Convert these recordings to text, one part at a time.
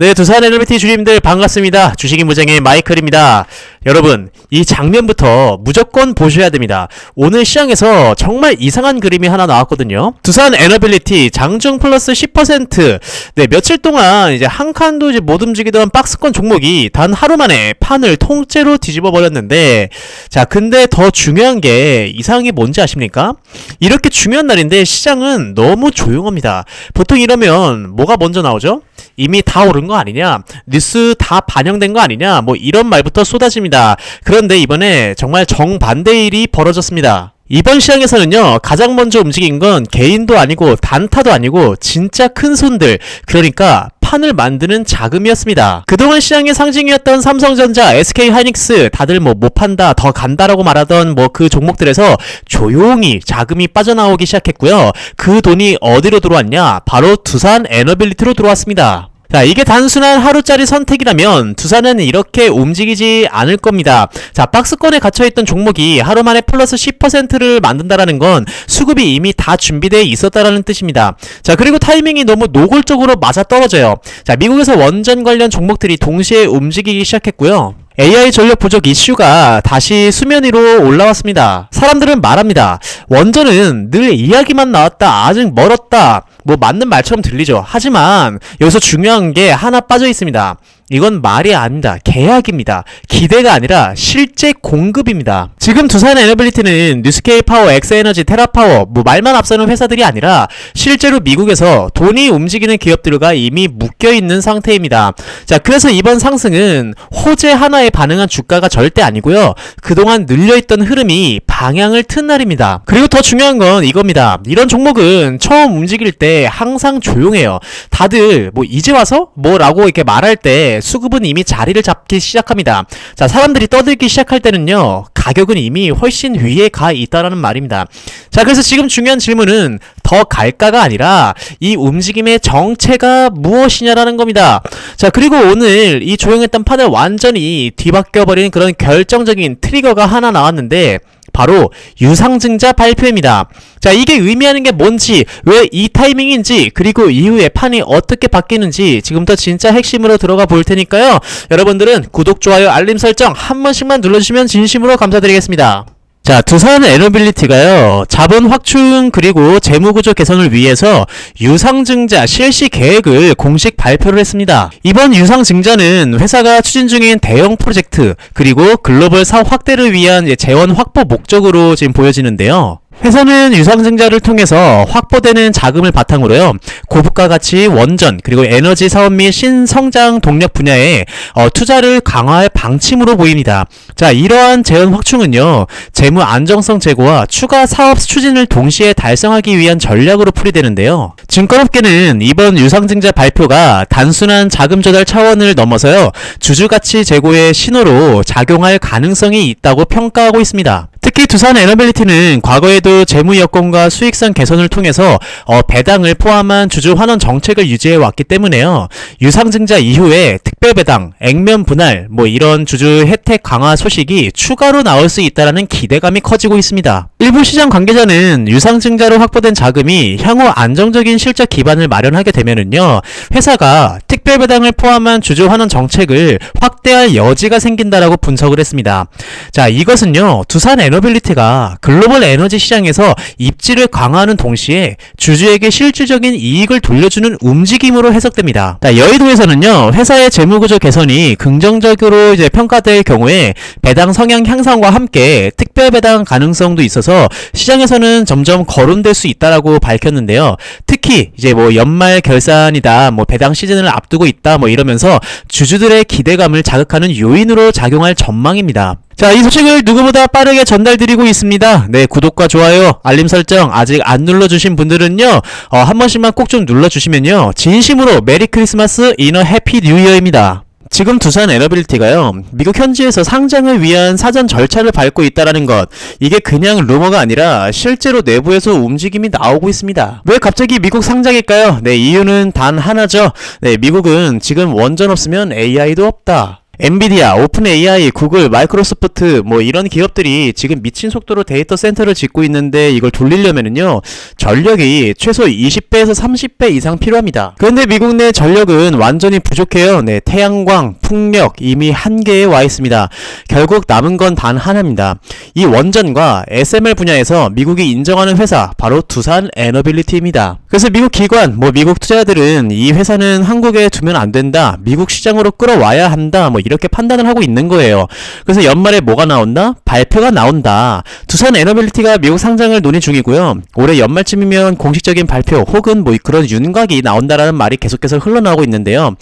네, 두산 엘리베이터 주님들 반갑습니다. 주식인 무장의 마이클입니다. 여러분, 이 장면부터 무조건 보셔야 됩니다. 오늘 시장에서 정말 이상한 그림이 하나 나왔거든요. 두산 에너빌리티 장중 플러스 10%. 네, 며칠 동안 이제 한 칸도 이제 못 움직이던 박스권 종목이 단 하루 만에 판을 통째로 뒤집어 버렸는데, 자, 근데 더 중요한 게 이상한 게 뭔지 아십니까? 이렇게 중요한 날인데 시장은 너무 조용합니다. 보통 이러면 뭐가 먼저 나오죠? 이미 다 오른 거 아니냐? 뉴스 다 반영된 거 아니냐? 뭐 이런 말부터 쏟아집니다. 그런데 이번에 정말 정반대 일이 벌어졌습니다. 이번 시장에서는요, 가장 먼저 움직인 건 개인도 아니고 단타도 아니고 진짜 큰 손들, 그러니까 판을 만드는 자금이었습니다. 그동안 시장의 상징이었던 삼성전자, SK 하이닉스, 다들 뭐 못 판다, 더 간다라고 말하던 뭐 그 종목들에서 조용히 자금이 빠져나오기 시작했고요. 그 돈이 어디로 들어왔냐? 바로 두산 에너빌리티로 들어왔습니다. 자, 이게 단순한 하루짜리 선택이라면 두산은 이렇게 움직이지 않을 겁니다. 자, 박스권에 갇혀있던 종목이 하루 만에 플러스 10%를 만든다라는 건 수급이 이미 다 준비되어 있었다라는 뜻입니다. 자, 그리고 타이밍이 너무 노골적으로 맞아 떨어져요. 자, 미국에서 원전 관련 종목들이 동시에 움직이기 시작했고요. AI 전력 부족 이슈가 다시 수면 위로 올라왔습니다. 사람들은 말합니다. 원전은 늘 이야기만 나왔다. 아직 멀었다. 뭐 맞는 말처럼 들리죠. 하지만 여기서 중요한 게 하나 빠져 있습니다. 이건 말이 아닙니다. 계약입니다. 기대가 아니라 실제 공급입니다. 지금 두산 에너빌리티는 뉴스케이 파워, 엑스에너지, 테라파워 뭐 말만 앞서는 회사들이 아니라 실제로 미국에서 돈이 움직이는 기업들과 이미 묶여 있는 상태입니다. 자, 그래서 이번 상승은 호재 하나에 반응한 주가가 절대 아니고요. 그동안 늘려 있던 흐름이 방향을 튼 날입니다. 그리고 더 중요한 건 이겁니다. 이런 종목은 처음 움직일 때 항상 조용해요. 다들 뭐 이제 와서 뭐라고 이렇게 말할 때 수급은 이미 자리를 잡기 시작합니다. 자, 사람들이 떠들기 시작할 때는요, 가격은 이미 훨씬 위에 가 있다라는 말입니다. 자, 그래서 지금 중요한 질문은 더 갈까가 아니라 이 움직임의 정체가 무엇이냐라는 겁니다. 자, 그리고 오늘 이 조용했던 판을 완전히 뒤바뀌어 버리는 그런 결정적인 트리거가 하나 나왔는데, 바로 유상증자 발표입니다. 자, 이게 의미하는 게 뭔지, 왜 이 타이밍인지, 그리고 이후에 판이 어떻게 바뀌는지 지금부터 진짜 핵심으로 들어가 볼 테니까요. 여러분들은 구독, 좋아요, 알림 설정 한 번씩만 눌러주시면 진심으로 감사드리겠습니다. 자, 두산 에너빌리티가요, 자본 확충 그리고 재무구조 개선을 위해서 유상증자 실시 계획을 공식 발표를 했습니다. 이번 유상증자는 회사가 추진 중인 대형 프로젝트 그리고 글로벌 사업 확대를 위한 재원 확보 목적으로 지금 보여지는데요. 회사는 유상증자를 통해서 확보되는 자금을 바탕으로요 고부가 가치 원전 그리고 에너지 사업 및 신성장 동력 분야에 어, 투자를 강화할 방침으로 보입니다. 자 이러한 재원 확충은요 재무 안정성 제고와 추가 사업 추진을 동시에 달성하기 위한 전략으로 풀이되는데요. 증권업계는 이번 유상증자 발표가 단순한 자금 조달 차원을 넘어서요 주주 가치 제고의 신호로 작용할 가능성이 있다고 평가하고 있습니다. 두산 에너빌리티는 과거에도 재무 여건과 수익성 개선을 통해서 어, 배당을 포함한 주주 환원 정책을 유지해 왔기 때문에요. 유상증자 이후에 특별 배당, 액면 분할, 뭐 이런 주주 혜택 강화 소식이 추가로 나올 수 있다라는 기대감이 커지고 있습니다. 일부 시장 관계자는 유상증자로 확보된 자금이 향후 안정적인 실적 기반을 마련하게 되면은요, 회사가 특별 배당을 포함한 주주 환원 정책을 확대할 여지가 생긴다라고 분석을 했습니다. 자, 이것은요, 두산 에너빌리티 가 글로벌 에너지 시장에서 입지를 강화하는 동시에 주주에게 실질적인 이익을 돌려주는 움직임으로 해석됩니다. 자, 여의도에서는요, 회사의 재무구조 개선이 긍정적으로 이제 평가될 경우에 배당 성향 향상과 함께 특별 배당 가능성도 있어서 시장에서는 점점 거론될 수 있다라고 밝혔는데요. 특히 이제 뭐 연말 결산이다, 뭐 배당 시즌을 앞두고 있다, 뭐 이러면서 주주들의 기대감을 자극하는 요인으로 작용할 전망입니다. 자, 이 소식을 누구보다 빠르게 전달드리고 있습니다. 네, 구독과 좋아요, 알림 설정 아직 안 눌러주신 분들은요, 어, 한 번씩만 꼭 좀 눌러주시면요, 진심으로 메리 크리스마스 이너 해피 뉴 이어입니다. 지금 두산 에너빌리티가요, 미국 현지에서 상장을 위한 사전 절차를 밟고 있다라는 것, 이게 그냥 루머가 아니라 실제로 내부에서 움직임이 나오고 있습니다. 왜 갑자기 미국 상장일까요? 네, 이유는 단 하나죠. 네, 미국은 지금 원전 없으면 AI도 없다. 엔비디아, 오픈 AI, 구글, 마이크로소프트 뭐 이런 기업들이 지금 미친 속도로 데이터 센터를 짓고 있는데 이걸 돌리려면은요 전력이 최소 20배에서 30배 이상 필요합니다. 그런데 미국 내 전력은 완전히 부족해요. 네, 태양광, 풍력 이미 한계에 와 있습니다. 결국 남은 건 단 하나입니다. 이 원전과 SMR 분야에서 미국이 인정하는 회사 바로 두산 에너빌리티입니다. 그래서 미국 기관, 뭐 미국 투자들은 이 회사는 한국에 두면 안 된다. 미국 시장으로 끌어와야 한다. 뭐 이렇게 판단을 하고 있는 거예요. 그래서 연말에 뭐가 나온다? 발표가 나온다. 두산 에너빌리티가 미국 상장을 논의 중이고요. 올해 연말쯤이면 공식적인 발표 혹은 뭐 그런 윤곽이 나온다라는 말이 계속해서 흘러나오고 있는데요.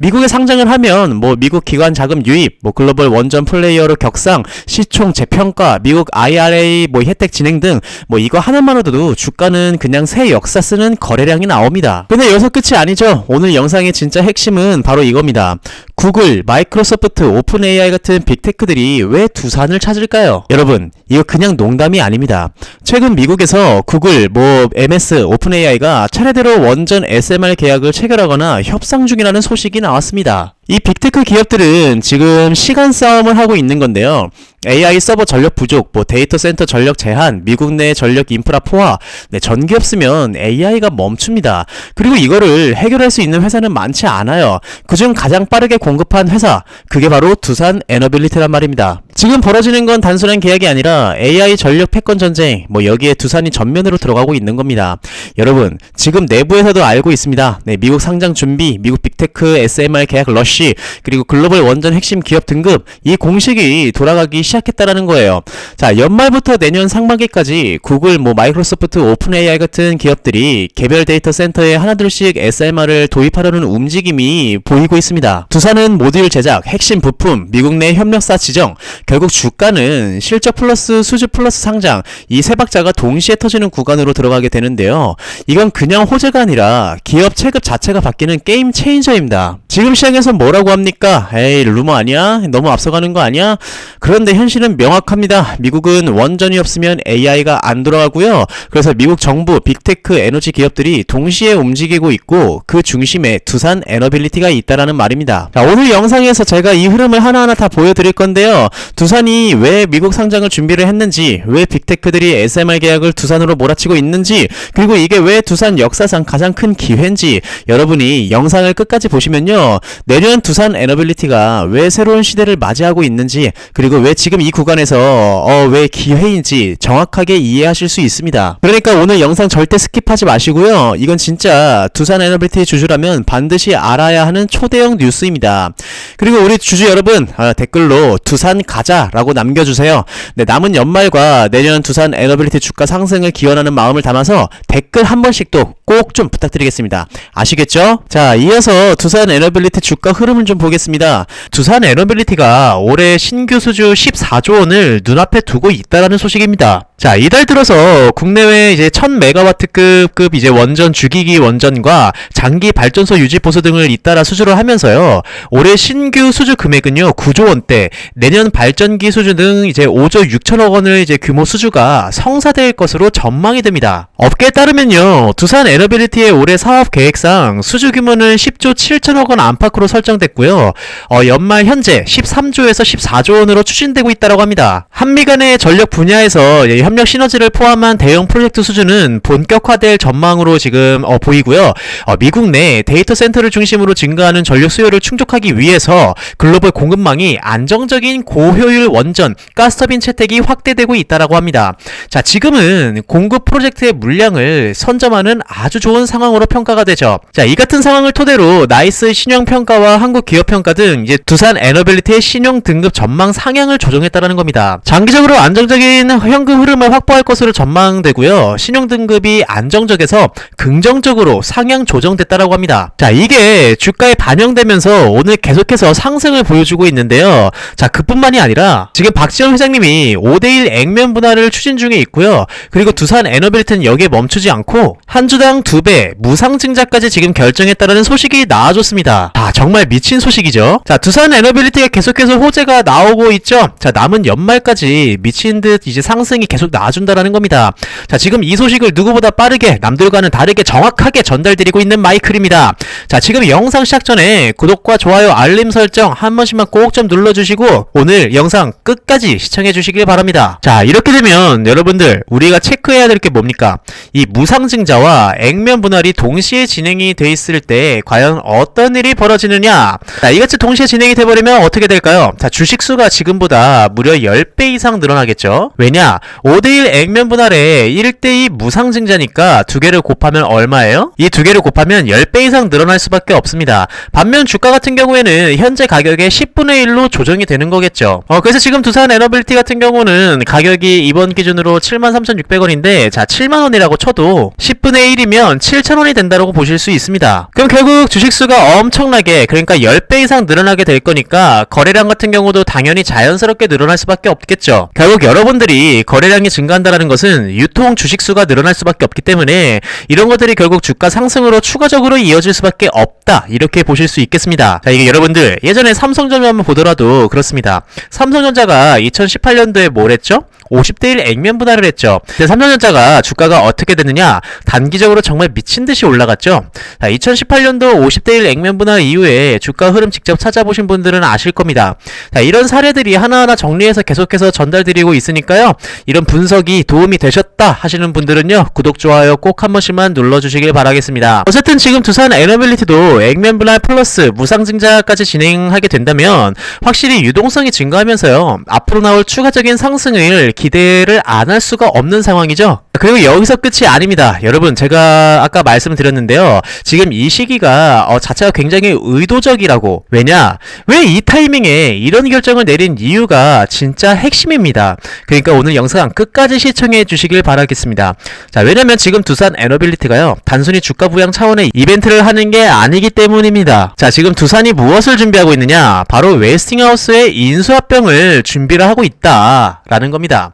미국에 상장을 하면 뭐 미국 기관 자금 유입, 뭐 글로벌 원전 플레이어로 격상, 시총 재평가, 미국 IRA 뭐 혜택 진행 등 뭐 이거 하나만으로도 주가는 그냥 새 역사 쓰는 거래량이 나옵니다. 근데 여기서 끝이 아니죠. 오늘 영상의 진짜 핵심은 바로 이겁니다. 구글, 마이크로소프트, 오픈 AI 같은 빅테크들이 왜 두산을 찾을까요? 여러분, 이거 그냥 농담이 아닙니다. 최근 미국에서 구글, 뭐 MS, 오픈 AI가 차례대로 원전 SMR 계약을 체결하거나 협상 중이라는 소식이 나왔습니다. 이 빅테크 기업들은 지금 시간 싸움을 하고 있는 건데요. AI 서버 전력 부족, 뭐 데이터 센터 전력 제한, 미국 내 전력 인프라 포화, 네, 전기 없으면 AI가 멈춥니다. 그리고 이거를 해결할 수 있는 회사는 많지 않아요. 그중 가장 빠르게 공급한 회사, 그게 바로 두산 에너빌리티란 말입니다. 지금 벌어지는 건 단순한 계약이 아니라 AI 전력 패권 전쟁, 뭐 여기에 두산이 전면으로 들어가고 있는 겁니다. 여러분, 지금 내부에서도 알고 있습니다. 네, 미국 상장 준비, 미국 빅테크 SMR 계약 러쉬, 그리고 글로벌 원전 핵심 기업 등급, 이 공식이 돌아가기 시작했다라는 거예요. 자, 연말부터 내년 상반기까지 구글, 뭐 마이크로소프트, 오픈 AI 같은 기업들이 개별 데이터 센터에 하나둘씩 SMR을 도입하려는 움직임이 보이고 있습니다. 두산은 모듈 제작, 핵심 부품, 미국 내 협력사 지정, 결국 주가는 실적 플러스 수주 플러스 상장 이 세 박자가 동시에 터지는 구간으로 들어가게 되는데요. 이건 그냥 호재가 아니라 기업 체급 자체가 바뀌는 게임 체인저입니다. 지금 시장에서 뭐라고 합니까? 에이 루머 아니야? 너무 앞서가는 거 아니야? 그런데 현실은 명확합니다. 미국은 원전이 없으면 AI가 안 돌아가고요. 그래서 미국 정부 빅테크 에너지 기업들이 동시에 움직이고 있고 그 중심에 두산 에너빌리티가 있다라는 말입니다. 자, 오늘 영상에서 제가 이 흐름을 하나하나 다 보여드릴 건데요. 두산이 왜 미국 상장을 준비를 했는지, 왜 빅테크들이 SMR 계약을 두산으로 몰아치고 있는지, 그리고 이게 왜 두산 역사상 가장 큰 기회인지 여러분이 영상을 끝까지 보시면요. 내년 두산 에너빌리티가 왜 새로운 시대를 맞이하고 있는지, 그리고 왜 지금 이 구간에서 어, 왜 기회인지 정확하게 이해하실 수 있습니다. 그러니까 오늘 영상 절대 스킵하지 마시고요. 이건 진짜 두산 에너빌리티 주주라면 반드시 알아야 하는 초대형 뉴스입니다. 그리고 우리 주주 여러분 어, 댓글로 두산 가 자라고 남겨주세요. 네, 남은 연말과 내년 두산 에너빌리티 주가 상승을 기원하는 마음을 담아서 댓글 한 번씩도 꼭 좀 부탁드리겠습니다. 아시겠죠? 자, 이어서 두산 에너빌리티 주가 흐름을 좀 보겠습니다. 두산 에너빌리티가 올해 신규 수주 14조 원을 눈앞에 두고 있다라는 소식입니다. 자, 이달 들어서 국내외 이제 1000메가와트급 급 이제 원전 주기기 원전과 장기 발전소 유지 보수 등을 잇따라 수주를 하면서요. 올해 신규 수주 금액은요. 9조 원대, 내년 발전기 수주 등 이제 5조 6천억 원을 이제 규모 수주가 성사될 것으로 전망이 됩니다. 업계에 따르면요. 두산 에너빌리티의 올해 사업 계획상 수주 규모는 10조 7천억 원 안팎으로 설정됐고요. 어, 연말 현재 13조에서 14조 원으로 추진되고 있다고 합니다. 한미 간의 전력 분야에서 예, 협력 시너지를 포함한 대형 프로젝트 수주는 본격화될 전망으로 지금 어, 보이고요. 어, 미국 내 데이터 센터를 중심으로 증가하는 전력 수요를 충족하기 위해서 글로벌 공급망이 안정적인 고효율 원전, 가스터빈 채택이 확대되고 있다고 합니다. 자, 지금은 공급 프로젝트의 물량을 선점하는 아주 좋은 상황으로 평가가 되죠. 자, 이 같은 상황을 토대로 나이스 신용 평가와 한국 기업 평가 등 이제 두산 에너빌리티의 신용 등급 전망 상향을 조정했다라는 겁니다. 장기적으로 안정적인 현금 흐름 을 확보할 것으로 전망되고요. 신용 등급이 안정적에서 긍정적으로 상향 조정됐다라고 합니다. 자, 이게 주가에 반영되면서 오늘 계속해서 상승을 보여주고 있는데요. 자, 그뿐만이 아니라 지금 박지원 회장님이 5대1 액면 분할을 추진 중에 있고요. 그리고 두산 에너빌리티는 여기에 멈추지 않고 한 주당 2배 무상 증자까지 지금 결정했다라는 소식이 나와줬습니다. 아, 정말 미친 소식이죠. 자, 두산 에너빌리티가 계속해서 호재가 나오고 있죠. 자, 남은 연말까지 미친 듯 이제 상승이 계속 계속 나와준다라는 겁니다. 자, 지금 이 소식을 누구보다 빠르게 남들과는 다르게 정확하게 전달드리고 있는 마이클입니다. 자, 지금 영상 시작 전에 구독과 좋아요, 알림 설정 한 번씩만 꼭 좀 눌러주시고 오늘 영상 끝까지 시청해 주시길 바랍니다. 자, 이렇게 되면 여러분들 우리가 체크해야 될 게 뭡니까? 이 무상증자와 액면 분할이 동시에 진행이 돼 있을 때 과연 어떤 일이 벌어지느냐? 자, 이같이 동시에 진행이 돼버리면 어떻게 될까요? 자, 주식수가 지금보다 무려 10배 이상 늘어나겠죠? 왜냐? 5대1 액면 분할에 1대2 무상증자니까 두 개를 곱하면 얼마예요? 이 두 개를 곱하면 10배 이상 늘어날 수밖에 없습니다. 반면 주가 같은 경우에는 현재 가격의 10분의 1로 조정이 되는 거겠죠. 어, 그래서 지금 두산 에너빌티 같은 경우는 가격이 이번 기준으로 73,600원인데 자, 7만원이라고 쳐도 10분의 1이면 7,000원이 된다고 보실 수 있습니다. 그럼 결국 주식수가 엄청나게 그러니까 10배 이상 늘어나게 될 거니까 거래량 같은 경우도 당연히 자연스럽게 늘어날 수밖에 없겠죠. 결국 여러분들이 거래량 이 증가한다는 것은 유통 주식 수가 늘어날 수밖에 없기 때문에 이런 것들이 결국 주가 상승으로 추가적으로 이어질 수밖에 없다. 이렇게 보실 수 있겠습니다. 자, 이게 여러분들 예전에 삼성전자 한번 보더라도 그렇습니다. 삼성전자가 2018년도에 뭘 했죠? 50대 1 액면 분할을 했죠. 근데 삼성전자가 주가가 어떻게 됐느냐? 단기적으로 정말 미친 듯이 올라갔죠. 자, 2018년도 50대 1 액면 분할 이후에 주가 흐름 직접 찾아보신 분들은 아실 겁니다. 자, 이런 사례들이 하나하나 정리해서 계속해서 전달드리고 있으니까요. 이런 분석이 도움이 되셨다 하시는 분들은요. 구독, 좋아요 꼭 한 번씩만 눌러주시길 바라겠습니다. 어쨌든 지금 두산 에너빌리티도 액면 분할 플러스 무상증자까지 진행하게 된다면 확실히 유동성이 증가하면서요. 앞으로 나올 추가적인 상승을 기대를 안 할 수가 없는 상황이죠. 그리고 여기서 끝이 아닙니다. 여러분, 제가 아까 말씀드렸는데요. 지금 이 시기가 어, 자체가 굉장히 의도적이라고. 왜냐? 왜 이 타이밍에 이런 결정을 내린 이유가 진짜 핵심입니다. 그러니까 오늘 영상 끝까지 시청해 주시길 바라겠습니다. 자, 왜냐면 지금 두산 에너빌리티가요. 단순히 주가 부양 차원의 이벤트를 하는 게 아니기 때문입니다. 자, 지금 두산이 무엇을 준비하고 있느냐? 바로 웨스팅하우스의 인수합병을 준비를 하고 있다라는 겁니다.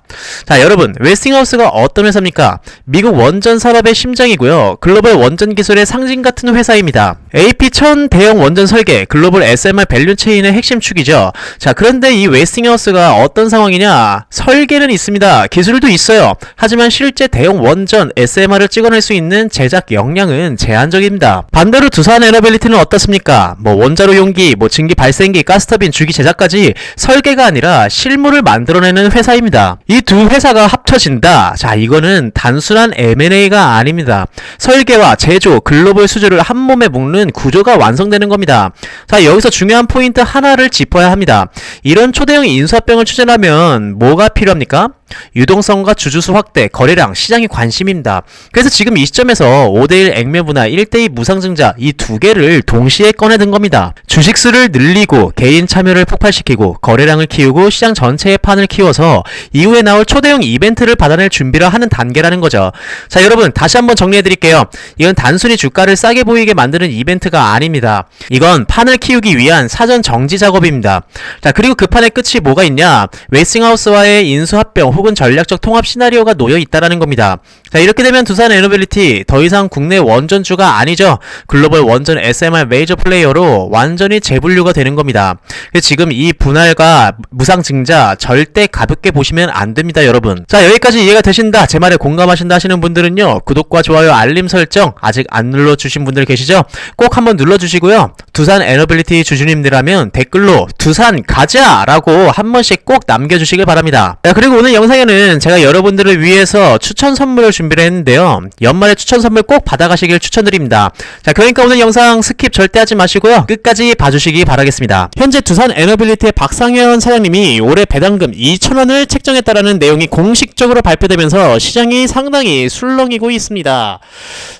자, 여러분, 웨스팅하우스가 어떤 회사입니까? 미국 원전 산업의 심장이고요. 글로벌 원전 기술의 상징 같은 회사입니다. AP 1000 대형 원전 설계, 글로벌 SMR 밸류 체인의 핵심 축이죠. 자, 그런데 이 웨스팅하우스가 어떤 상황이냐? 설계는 있습니다. 기술도 있어요. 하지만 실제 대형 원전 SMR을 찍어낼 수 있는 제작 역량은 제한적입니다. 반대로 두산 에너빌리티는 어떻습니까? 뭐 원자로 용기, 뭐 증기 발생기, 가스터빈, 주기 제작까지 설계가 아니라 실물을 만들어내는 회사입니다. 이 두 회사가 합쳐진다. 자, 이거는 단순한 M&A가 아닙니다. 설계와 제조, 글로벌 수주를 한 몸에 묶는 구조가 완성되는 겁니다. 자, 여기서 중요한 포인트 하나를 짚어야 합니다. 이런 초대형 인수합병을 추진하면 뭐가 필요합니까? 유동성과 주주수 확대, 거래량, 시장의 관심입니다. 그래서 지금 이 시점에서 5대1 액면분할, 1대2 무상증자 이 두 개를 동시에 꺼내든 겁니다. 주식수를 늘리고 개인 참여를 폭발시키고 거래량을 키우고 시장 전체의 판을 키워서 이후에 나올 초대형 이벤트를 받아낼 준비를 하는 단계라는 거죠. 자, 여러분 다시 한번 정리해 드릴게요. 이건 단순히 주가를 싸게 보이게 만드는 이벤트가 아닙니다. 이건 판을 키우기 위한 사전 정지 작업입니다. 자, 그리고 그 판의 끝이 뭐가 있냐? 웨스팅하우스와의 인수합병 혹은 전략적 통합 시나리오가 놓여 있다라는 겁니다. 자, 이렇게 되면 두산 에너빌리티 더 이상 국내 원전주가 아니죠. 글로벌 원전 SMR 메이저 플레이어로 완전히 재분류가 되는 겁니다. 지금 이 분할과 무상 증자 절대 가볍게 보시면 안 됩니다, 여러분. 자, 여기까지 이해가 되신다, 제 말에 공감하신다 하시는 분들은요. 구독과 좋아요, 알림 설정 아직 안 눌러 주신 분들 계시죠? 꼭 한번 눌러 주시고요. 두산 에너빌리티 주주님들하면 댓글로 두산 가자 라고 한 번씩 꼭 남겨 주시길 바랍니다. 자, 그리고 오늘 영상에는 제가 여러분들을 위해서 추천 선물을 준비 를 했는데요. 연말에 추천 선물 꼭 받아가시길 추천드립니다. 자, 그러니까 오늘 영상 스킵 절대 하지 마시고요. 끝까지 봐주시기 바라겠습니다. 현재 두산 에너빌리티의 박상현 사장님이 올해 배당금 2천원을 책정했다라는 내용이 공식적으로 발표되면서 시장이 상당히 술렁이고 있습니다.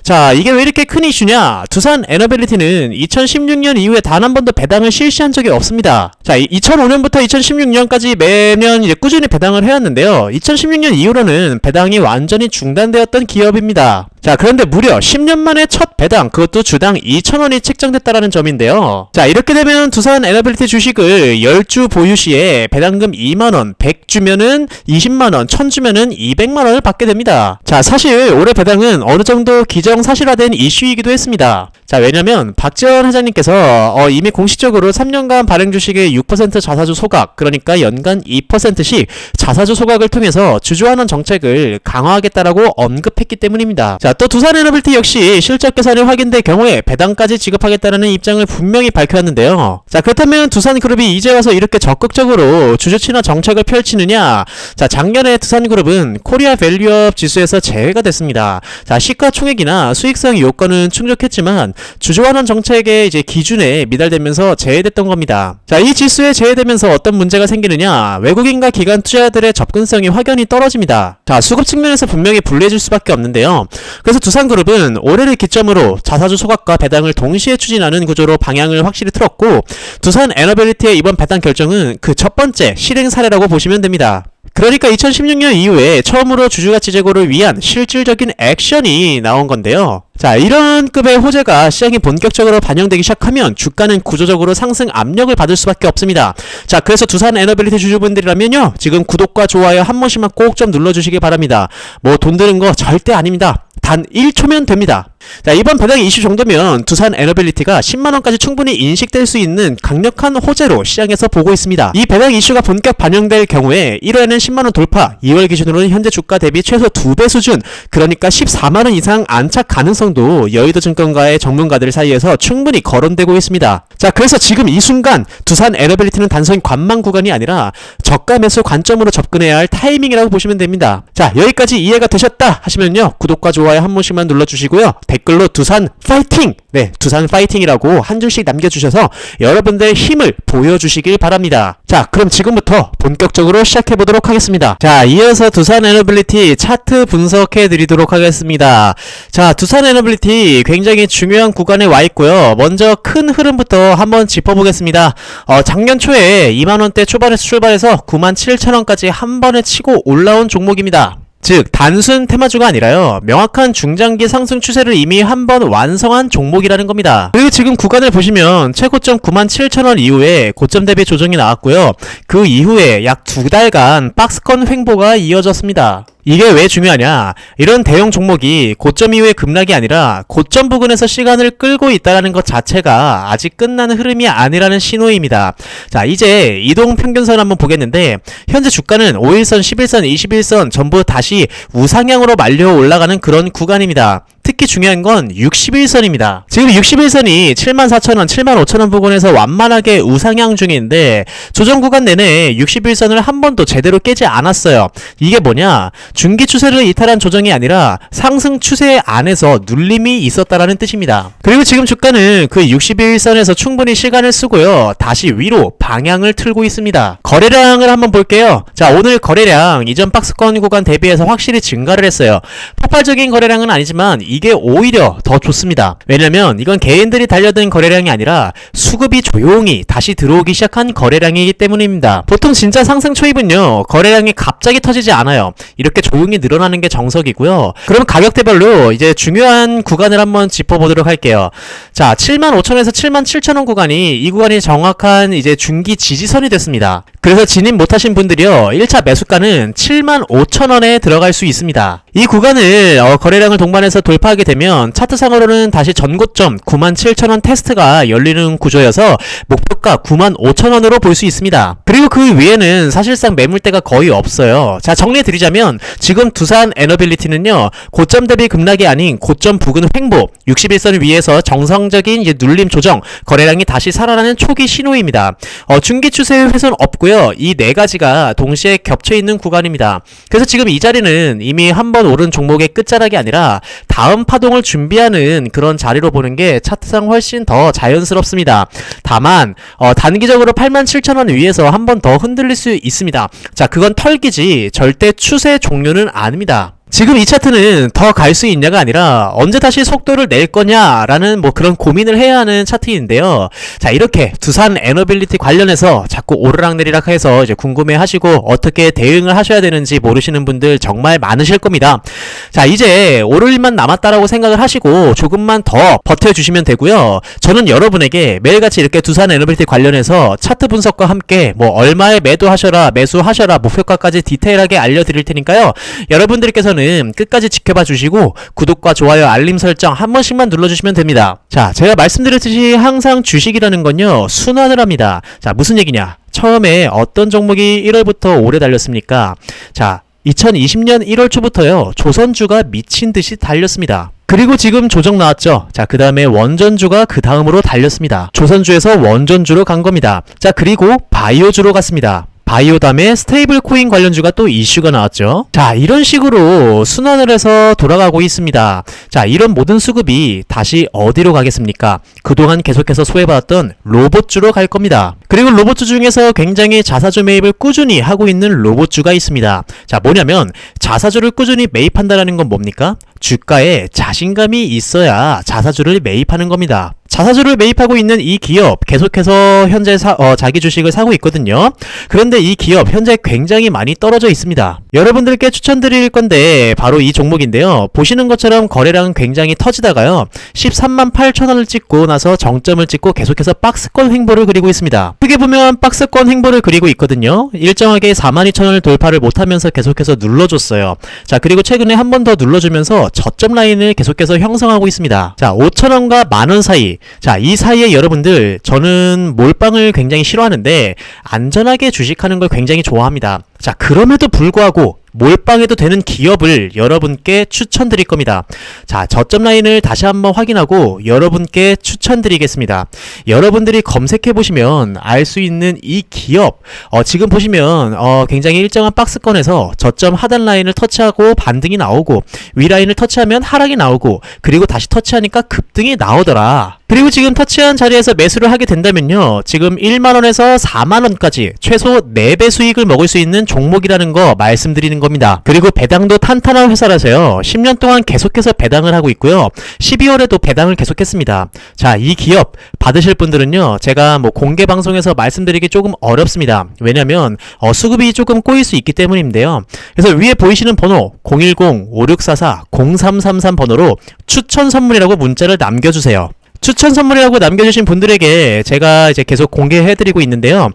자, 이게 왜 이렇게 큰 이슈냐? 두산 에너빌리티는 2016년 이후에 단 한 번도 배당을 실시한 적이 없습니다. 자, 2005년부터 2016년까지 매년 이제 꾸준히 배당을 해왔는데요. 2016년 이후로는 배당이 완전히 중단 되었던 기업입니다. 자, 그런데 무려 10년 만에 첫 배당, 그것도 주당 2,000원이 책정됐다라는 점인데요. 자, 이렇게 되면 두산 에너빌리티 주식을 10주 보유 시에 배당금 2만원, 100주면은 20만원, 1000주면은 200만원을 받게 됩니다. 자, 사실 올해 배당은 어느 정도 기정사실화된 이슈이기도 했습니다. 자, 왜냐면 박지원 회장님께서 어, 이미 공식적으로 3년간 발행 주식의 6% 자사주 소각, 그러니까 연간 2%씩 자사주 소각을 통해서 주주환원 정책을 강화하겠다라고 언급했기 때문입니다. 자, 또 두산에너빌티 역시 실적 개선이 확인될 경우에 배당까지 지급하겠다는 입장을 분명히 밝혀왔는데요. 자, 그렇다면 두산그룹이 이제 와서 이렇게 적극적으로 주주 친화 정책을 펼치느냐? 자, 작년에 두산그룹은 코리아 밸류업 지수에서 제외가 됐습니다. 자, 시가총액이나 수익성 요건은 충족했지만 주주환원 정책의 이제 기준에 미달되면서 제외됐던 겁니다. 자, 이 지수에 제외되면서 어떤 문제가 생기느냐? 외국인과 기관 투자들의 접근성이 확연히 떨어집니다. 자, 수급 측면에서 분명히 불리해질 수밖에 없는데요. 그래서 두산그룹은 올해를 기점으로 자사주 소각과 배당을 동시에 추진하는 구조로 방향을 확실히 틀었고 두산 에너빌리티의 이번 배당 결정은 그 첫 번째 실행 사례라고 보시면 됩니다. 그러니까 2016년 이후에 처음으로 주주가치 제고를 위한 실질적인 액션이 나온 건데요. 자, 이런 급의 호재가 시장에 본격적으로 반영되기 시작하면 주가는 구조적으로 상승 압력을 받을 수밖에 없습니다. 자, 그래서 두산 에너빌리티 주주분들이라면요. 지금 구독과 좋아요 한 번씩만 꼭 좀 눌러주시기 바랍니다. 뭐 돈 드는 거 절대 아닙니다. 단 1초면 됩니다. 자, 이번 배당 이슈 정도면 두산 에너빌리티가 10만원까지 충분히 인식될 수 있는 강력한 호재로 시장에서 보고 있습니다. 이 배당 이슈가 본격 반영될 경우에 1회에는 10만원 돌파, 2월 기준으로는 현재 주가 대비 최소 2배 수준, 그러니까 14만원 이상 안착 가능성도 여의도 증권가의 전문가들 사이에서 충분히 거론되고 있습니다. 자, 그래서 지금 이 순간 두산 에너빌리티는 단순히 관망 구간이 아니라 저가 매수 관점으로 접근해야 할 타이밍이라고 보시면 됩니다. 자, 여기까지 이해가 되셨다 하시면요. 구독과 좋아요 한 번씩만 눌러주시고요. 댓글로 두산 파이팅! 네, 두산 파이팅이라고 한 줄씩 남겨주셔서 여러분들의 힘을 보여주시길 바랍니다. 자, 그럼 지금부터 본격적으로 시작해보도록 하겠습니다. 자, 이어서 두산 에너빌리티 차트 분석해 드리도록 하겠습니다. 자, 두산 에너빌리티 굉장히 중요한 구간에 와 있고요. 먼저 큰 흐름부터 한번 짚어보겠습니다. 어, 작년 초에 2만원대 초반에서 출발해서 9만 7천원까지 한 번에 치고 올라온 종목입니다. 즉 단순 테마주가 아니라요. 명확한 중장기 상승 추세를 이미 한 번 완성한 종목이라는 겁니다. 그리고 지금 구간을 보시면 최고점 97,000원 이후에 고점 대비 조정이 나왔고요. 그 이후에 약 두 달간 박스권 횡보가 이어졌습니다 이게 왜 중요하냐? 이런 대형 종목이 고점 이후의 급락이 아니라 고점 부근에서 시간을 끌고 있다는 것 자체가 아직 끝나는 흐름이 아니라는 신호입니다. 자, 이제 이동 평균선 한번 보겠는데 현재 주가는 5일선, 11선, 21선 전부 다시 우상향으로 말려 올라가는 그런 구간입니다. 특히 중요한 건 61선입니다. 지금 61선이 74,000원, 75,000원 부근에서 완만하게 우상향 중인데 조정 구간 내내 61선을 한 번도 제대로 깨지 않았어요. 이게 뭐냐? 중기 추세를 이탈한 조정이 아니라 상승 추세 안에서 눌림이 있었다라는 뜻입니다. 그리고 지금 주가는 그 61선에서 충분히 시간을 쓰고요. 다시 위로 방향을 틀고 있습니다. 거래량을 한번 볼게요. 자, 오늘 거래량 이전 박스권 구간 대비해서 확실히 증가를 했어요. 폭발적인 거래량은 아니지만 이게 오히려 더 좋습니다. 왜냐면 이건 개인들이 달려든 거래량이 아니라 수급이 조용히 다시 들어오기 시작한 거래량이기 때문입니다. 보통 진짜 상승 초입은요, 거래량이 갑자기 터지지 않아요. 이렇게 조용히 늘어나는 게 정석이고요. 그럼 가격대별로 이제 중요한 구간을 한번 짚어보도록 할게요. 자, 75,000에서 77,000원 구간이 이 구간이 정확한 이제 중기 지지선이 됐습니다. 그래서 진입 못하신 분들이요, 1차 매수가는 75,000원에 들어갈 수 있습니다. 이 구간을 어, 거래량을 동반해서 돌파하게 되면 차트상으로는 다시 전고점 97,000원 테스트가 열리는 구조여서 목표가 95,000원으로 볼 수 있습니다. 그리고 그 위에는 사실상 매물대가 거의 없어요. 자, 정리해드리자면 지금 두산 에너빌리티는요, 고점 대비 급락이 아닌 고점 부근 횡보, 61선 위에서 정상적인 눌림 조정, 거래량이 다시 살아나는 초기 신호입니다. 어, 중기 추세 훼손 없고요. 이 네 가지가 동시에 겹쳐 있는 구간입니다. 그래서 지금 이 자리는 이미 한번 오른 종목의 끝자락이 아니라 다음 파동을 준비하는 그런 자리로 보는 게 차트상 훨씬 더 자연스럽습니다. 다만 어, 단기적으로 87,000원 위에서 한 번 더 흔들릴 수 있습니다. 자, 그건 털기지 절대 추세 종료는 아닙니다. 지금 이 차트는 더 갈 수 있냐가 아니라 언제 다시 속도를 낼 거냐라는 뭐 그런 고민을 해야 하는 차트인데요. 자, 이렇게 두산 에너빌리티 관련해서 자꾸 오르락내리락 해서 이제 궁금해 하시고 어떻게 대응을 하셔야 되는지 모르시는 분들 정말 많으실 겁니다. 자, 이제 오를 일만 남았다라고 생각을 하시고 조금만 더 버텨주시면 되고요. 저는 여러분에게 매일같이 이렇게 두산 에너빌리티 관련해서 차트 분석과 함께 뭐 얼마에 매도하셔라, 매수하셔라, 목표가까지 디테일하게 알려드릴 테니까요. 여러분들께서는 끝까지 지켜봐 주시고 구독과 좋아요, 알림 설정 한 번씩만 눌러주시면 됩니다. 자, 제가 말씀드렸듯이 항상 주식이라는 건요, 순환을 합니다. 자, 무슨 얘기냐? 처음에 어떤 종목이 1월부터 오래 달렸습니까? 자, 2020년 1월 초부터요, 조선주가 미친 듯이 달렸습니다. 그리고 지금 조정 나왔죠. 자, 그 다음에 원전주가 그 다음으로 달렸습니다. 조선주에서 원전주로 간 겁니다. 자, 그리고 바이오주로 갔습니다. 바이오 다음에 스테이블 코인 관련주가 또 이슈가 나왔죠. 자, 이런 식으로 순환을 해서 돌아가고 있습니다. 자, 이런 모든 수급이 다시 어디로 가겠습니까? 그동안 계속해서 소외받았던 로봇주로 갈 겁니다. 그리고 로봇주 중에서 굉장히 자사주 매입을 꾸준히 하고 있는 로봇주가 있습니다. 자, 뭐냐면 자사주를 꾸준히 매입한다라는 건 뭡니까? 주가에 자신감이 있어야 자사주를 매입하는 겁니다. 자사주를 매입하고 있는 이 기업 계속해서 현재 사, 어, 자기 주식을 사고 있거든요. 그런데 이 기업 현재 굉장히 많이 떨어져 있습니다. 여러분들께 추천드릴 건데 바로 이 종목인데요. 보시는 것처럼 거래량은 굉장히 터지다가요. 13만 8천 원을 찍고 나서 정점을 찍고 계속해서 박스권 횡보를 그리고 있습니다. 크게 보면 박스권 횡보를 그리고 있거든요. 일정하게 4만 2천 원을 돌파를 못하면서 계속해서 눌러줬어요. 자 그리고 최근에 한 번 더 눌러주면서 저점 라인을 계속해서 형성하고 있습니다. 자 5천 원과 만 원 사이 자, 이 사이에 여러분들, 저는 몰빵을 굉장히 싫어하는데, 안전하게 주식하는 걸 굉장히 좋아합니다. 자, 그럼에도 불구하고, 몰빵해도 되는 기업을 여러분께 추천드릴 겁니다. 자, 저점 라인을 다시 한번 확인하고 여러분께 추천드리겠습니다. 여러분들이 검색해 보시면 알 수 있는 이 기업, 어, 지금 보시면 어, 굉장히 일정한 박스권에서 저점 하단 라인을 터치하고 반등이 나오고 위 라인을 터치하면 하락이 나오고 그리고 다시 터치하니까 급등이 나오더라. 그리고 지금 터치한 자리에서 매수를 하게 된다면요. 지금 1만원에서 4만원까지 최소 4배 수익을 먹을 수 있는 종목이라는 거 말씀드리는 겁니다. 그리고 배당도 탄탄한 회사라서요. 10년 동안 계속해서 배당을 하고 있고요. 12월에도 배당을 계속했습니다. 자, 이 기업 받으실 분들은요. 제가 뭐 공개 방송에서 말씀드리기 조금 어렵습니다. 왜냐면 어, 수급이 조금 꼬일 수 있기 때문인데요. 그래서 위에 보이시는 번호 010-5644-0333 번호로 추천 선물이라고 문자를 남겨주세요. 추천 선물이라고 남겨주신 분들에게 제가 이제 계속 공개해드리고 있는데요.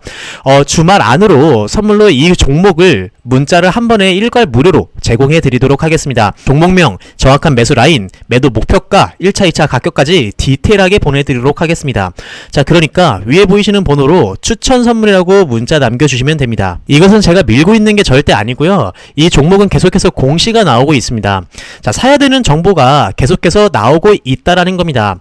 어, 주말 안으로 선물로 이 종목을 문자를 한 번에 일괄 무료로 제공해드리도록 하겠습니다. 종목명, 정확한 매수 라인, 매도 목표가, 1차, 2차 가격까지 디테일하게 보내드리도록 하겠습니다. 자, 그러니까 위에 보이시는 번호로 추천 선물이라고 문자 남겨주시면 됩니다. 이것은 제가 밀고 있는 게 절대 아니고요. 이 종목은 계속해서 공시가 나오고 있습니다. 자, 사야 되는 정보가 계속해서 나오고 있다라는 겁니다.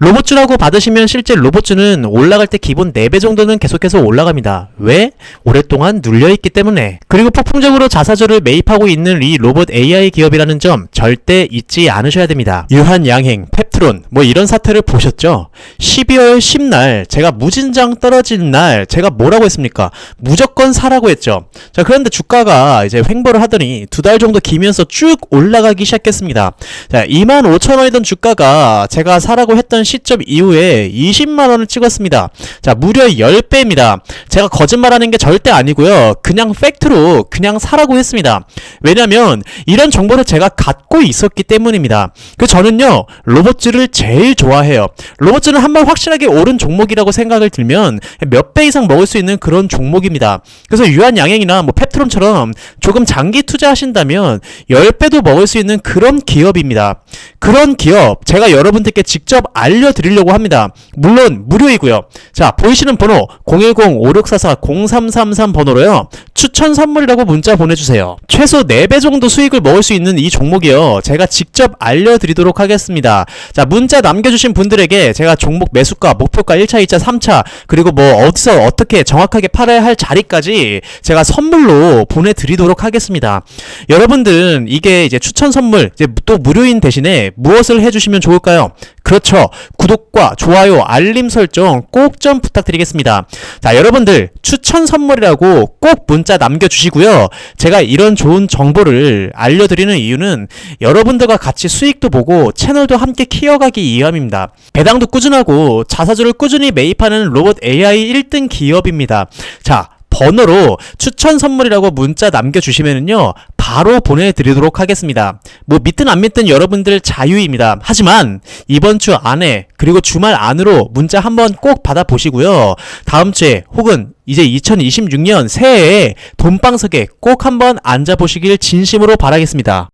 로봇주라고 받으시면 실제 로봇주는 올라갈 때 기본 4배 정도는 계속해서 올라갑니다. 왜? 오랫동안 눌려있기 때문에. 그리고 폭풍적으로 자사주를 매입하고 있는 이 로봇 AI 기업이라는 점 절대 잊지 않으셔야 됩니다. 유한양행, 펩트론 뭐 이런 사태를 보셨죠? 12월 10날 제가 무진장 떨어진 날 제가 뭐라고 했습니까? 무조건 사라고 했죠. 자 그런데 주가가 이제 횡보를 하더니 두 달 정도 기면서 쭉 올라가기 시작했습니다. 자 2만 5천 원이던 주가가 제가 사라고 했 했던 시점 이후에 20만원을 찍었습니다. 자, 무려 10배입니다. 제가 거짓말하는 게 절대 아니고요. 그냥 팩트로 그냥 사라고 했습니다. 왜냐면 이런 정보를 제가 갖고 있었기 때문입니다. 그 저는요, 로봇즈를 제일 좋아해요. 로봇즈는 한번 확실하게 오른 종목이라고 생각을 들면 몇 배 이상 먹을 수 있는 그런 종목입니다. 그래서 유한양행이나 뭐 펩트론처럼 조금 장기 투자하신다면 10배도 먹을 수 있는 그런 기업입니다. 그런 기업, 제가 여러분들께 직접 알려드리려고 합니다. 물론 무료이고요. 자 보이시는 번호 010-5644-0333 번호로요. 추천 선물이라고 문자 보내주세요. 최소 4배 정도 수익을 먹을 수 있는 이 종목이요. 제가 직접 알려드리도록 하겠습니다. 자 문자 남겨주신 분들에게 제가 종목 매수가, 목표가 1차, 2차, 3차 그리고 뭐 어디서 어떻게 정확하게 팔아야 할 자리까지 제가 선물로 보내드리도록 하겠습니다. 여러분들 이게 이제 추천 선물 이제 또 무료인 대신에 무엇을 해주시면 좋을까요? 그렇죠. 구독과 좋아요, 알림 설정 꼭 좀 부탁드리겠습니다. 자, 여러분들 추천 선물이라고 꼭 문자 문자 남겨주시고요. 제가 이런 좋은 정보를 알려드리는 이유는 여러분들과 같이 수익도 보고 채널도 함께 키워가기 위함입니다. 배당도 꾸준하고 자사주를 꾸준히 매입하는 로봇 AI 1등 기업입니다. 자, 번호로 추천 선물이라고 문자 남겨주시면은요, 바로 보내드리도록 하겠습니다. 뭐, 믿든 안 믿든 여러분들 자유입니다. 하지만, 이번 주 안에, 그리고 주말 안으로 문자 한번 꼭 받아보시고요. 다음 주에, 혹은 이제 2026년 새해에 돈방석에 꼭 한번 앉아보시길 진심으로 바라겠습니다.